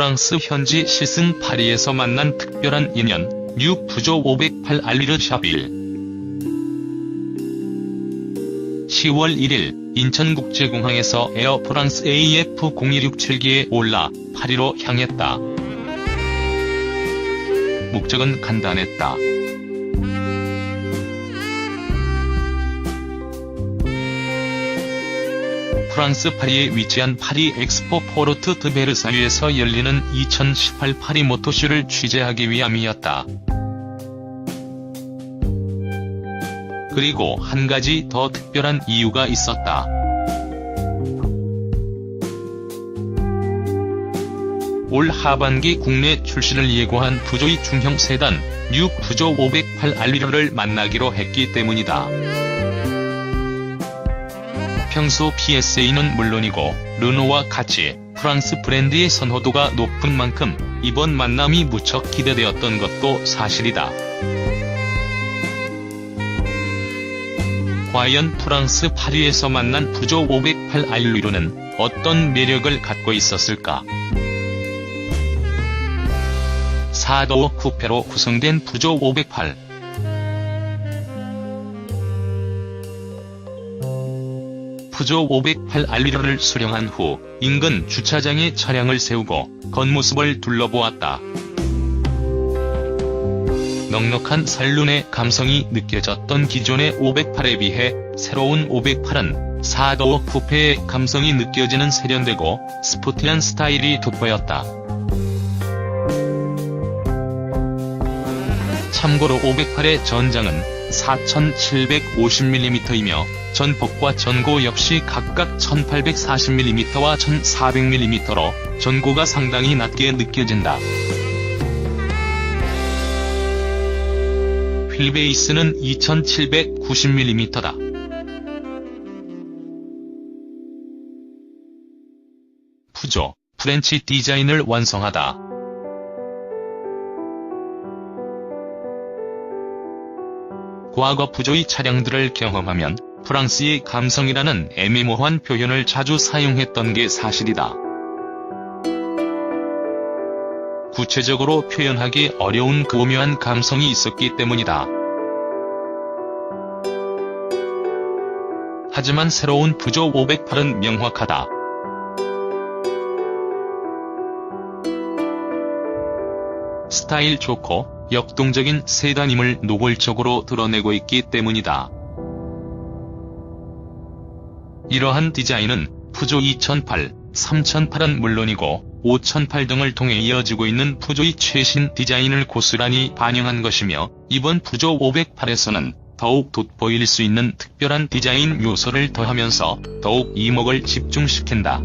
프랑스 현지 시승 파리에서 만난 특별한 인연, 뉴 푸조 508 알리르 샤빌. 10월 1일 인천국제공항에서 에어 프랑스 AF0267기에 올라 파리로 향했다. 목적은 간단했다. 프랑스 파리에 위치한 파리 엑스포 포르트 드 베르사유에서 열리는 2018 파리 모토쇼를 취재하기 위함이었다. 그리고 한 가지 더 특별한 이유가 있었다. 올 하반기 국내 출시를 예고한 푸조의 중형 세단, 뉴 푸조 508 알리르를 만나기로 했기 때문이다. 평소 PSA는 물론이고 르노와 같이 프랑스 브랜드의 선호도가 높은 만큼 이번 만남이 무척 기대되었던 것도 사실이다. 과연 프랑스 파리에서 만난 푸조 508 알리르는 어떤 매력을 갖고 있었을까? 4도어 쿠페로 구성된 푸조 508 푸조 508 알리르를 수령한 후 인근 주차장에 차량을 세우고 겉모습을 둘러보았다. 넉넉한 살룬의 감성이 느껴졌던 기존의 508에 비해 새로운 508은 4도어 쿠페의 감성이 느껴지는 세련되고 스포티한 스타일이 돋보였다. 참고로 508의 전장은 4750mm이며 전폭과 전고 역시 각각 1840mm와 1400mm로 전고가 상당히 낮게 느껴진다. 휠베이스는 2790mm다. 푸조, 프렌치 디자인을 완성하다. 과거 푸조의 차량들을 경험하면 프랑스의 감성이라는 애매모호한 표현을 자주 사용했던 게 사실이다. 구체적으로 표현하기 어려운 그 오묘한 감성이 있었기 때문이다. 하지만 새로운 푸조 508은 명확하다. 스타일 좋고 역동적인 세단임을 노골적으로 드러내고 있기 때문이다. 이러한 디자인은 푸조 2008, 3008은 물론이고 5008 등을 통해 이어지고 있는 푸조의 최신 디자인을 고스란히 반영한 것이며 이번 푸조 508에서는 더욱 돋보일 수 있는 특별한 디자인 요소를 더하면서 더욱 이목을 집중시킨다.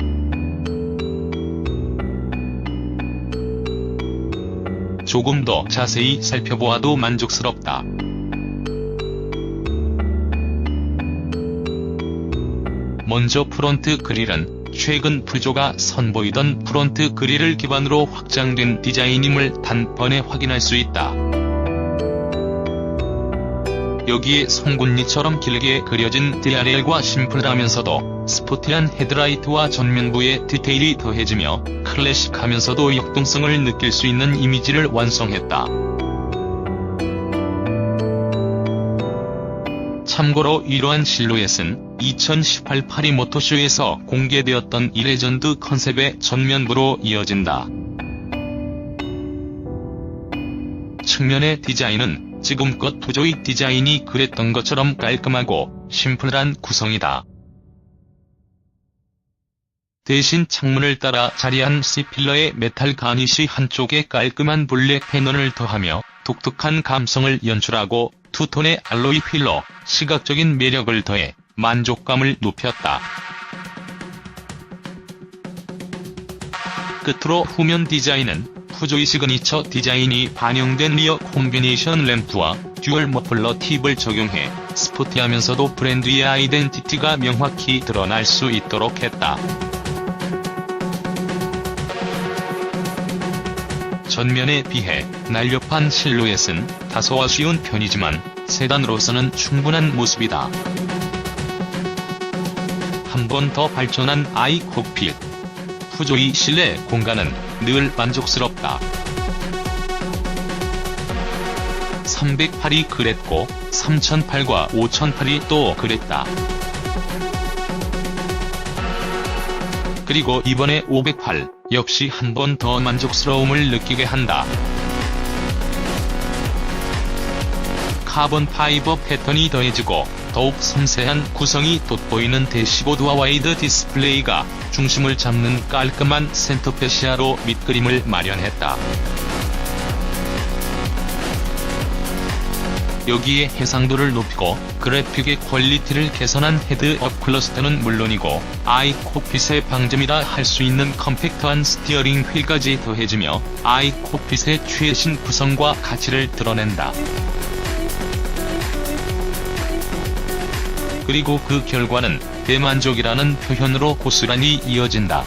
조금 더 자세히 살펴보아도 만족스럽다. 먼저 프론트 그릴은 최근 푸조가 선보이던 프론트 그릴을 기반으로 확장된 디자인임을 단번에 확인할 수 있다. 여기에 송곳니처럼 길게 그려진 DRL과 심플하면서도 스포티한 헤드라이트와 전면부의 디테일이 더해지며 클래식하면서도 역동성을 느낄 수 있는 이미지를 완성했다. 참고로 이러한 실루엣은 2018 파리 모토쇼에서 공개되었던 이레전드 컨셉의 전면부로 이어진다. 측면의 디자인은 지금껏 푸조의 디자인이 그랬던 것처럼 깔끔하고 심플한 구성이다. 대신 창문을 따라 자리한 C필러의 메탈 가니시 한쪽에 깔끔한 블랙 패널을 더하며 독특한 감성을 연출하고 투톤의 알로이 휠로 시각적인 매력을 더해 만족감을 높였다. 끝으로 후면 디자인은 푸조의 시그니처 디자인이 반영된 리어 콤비네이션 램프와 듀얼 머플러 팁을 적용해 스포티하면서도 브랜드의 아이덴티티가 명확히 드러날 수 있도록 했다. 전면에 비해 날렵한 실루엣은 다소 아쉬운 편이지만 세단으로서는 충분한 모습이다. 한 번 더 발전한 아이 콕핏. 푸조의 실내 공간은 늘 만족스럽다. 308이 그랬고 3008과 5008이 또 그랬다. 그리고 이번에 508 역시 한 번 더 만족스러움을 느끼게 한다. 카본 파이버 패턴이 더해지고 더욱 섬세한 구성이 돋보이는 대시보드와 와이드 디스플레이가 중심을 잡는 깔끔한 센터페시아로 밑그림을 마련했다. 여기에 해상도를 높이고 그래픽의 퀄리티를 개선한 헤드업 클러스터는 물론이고 아이코핏의 방점이라 할 수 있는 컴팩트한 스티어링 휠까지 더해지며 아이코핏의 최신 구성과 가치를 드러낸다. 그리고 그 결과는 대만족이라는 표현으로 고스란히 이어진다.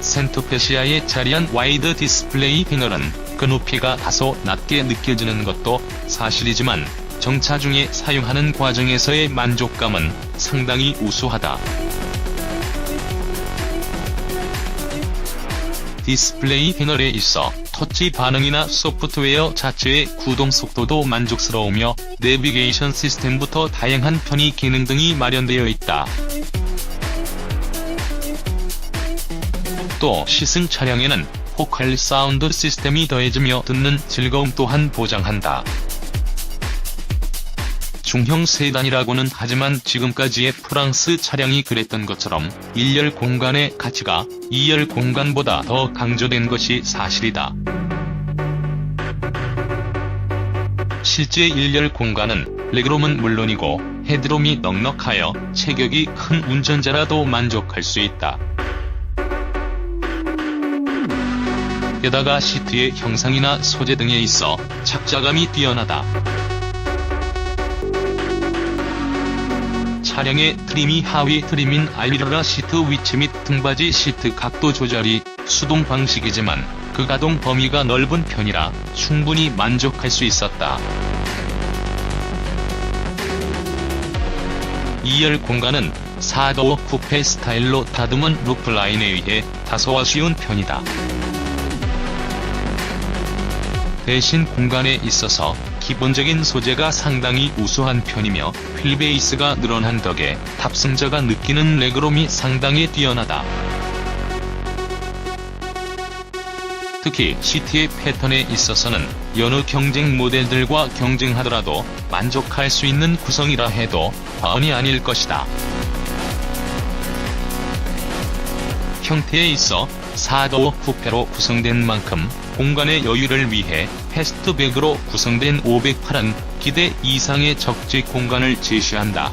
센터페시아에 자리한 와이드 디스플레이 패널은 그 높이가 다소 낮게 느껴지는 것도 사실이지만 정차 중에 사용하는 과정에서의 만족감은 상당히 우수하다. 디스플레이 패널에 있어 터치 반응이나 소프트웨어 자체의 구동 속도도 만족스러우며 내비게이션 시스템부터 다양한 편의 기능 등이 마련되어 있다. 또 시승 차량에는 포칼 사운드 시스템이 더해지며 듣는 즐거움 또한 보장한다. 중형 세단이라고는 하지만 지금까지의 프랑스 차량이 그랬던 것처럼 1열 공간의 가치가 2열 공간보다 더 강조된 것이 사실이다. 실제 1열 공간은 레그롬은 물론이고 헤드롬이 넉넉하여 체격이 큰 운전자라도 만족할 수 있다. 게다가 시트의 형상이나 소재 등에 있어 착자감이 뛰어나다. 차량의 트림이 하위 트림인 알리라 시트 위치 및 등받이 시트 각도 조절이 수동 방식이지만 그 가동 범위가 넓은 편이라 충분히 만족할 수 있었다. 2열 공간은 4도어 쿠페 스타일로 다듬은 루프라인에 의해 다소 아쉬운 편이다. 대신 공간에 있어서 기본적인 소재가 상당히 우수한 편이며 휠베이스가 늘어난 덕에 탑승자가 느끼는 레그롬이 상당히 뛰어나다. 특히 시트의 패턴에 있어서는 여느 경쟁 모델들과 경쟁하더라도 만족할 수 있는 구성이라 해도 과언이 아닐 것이다. 형태에 있어 4도어 쿠페로 구성된 만큼 공간의 여유를 위해 패스트백으로 구성된 508은 기대 이상의 적재 공간을 제시한다.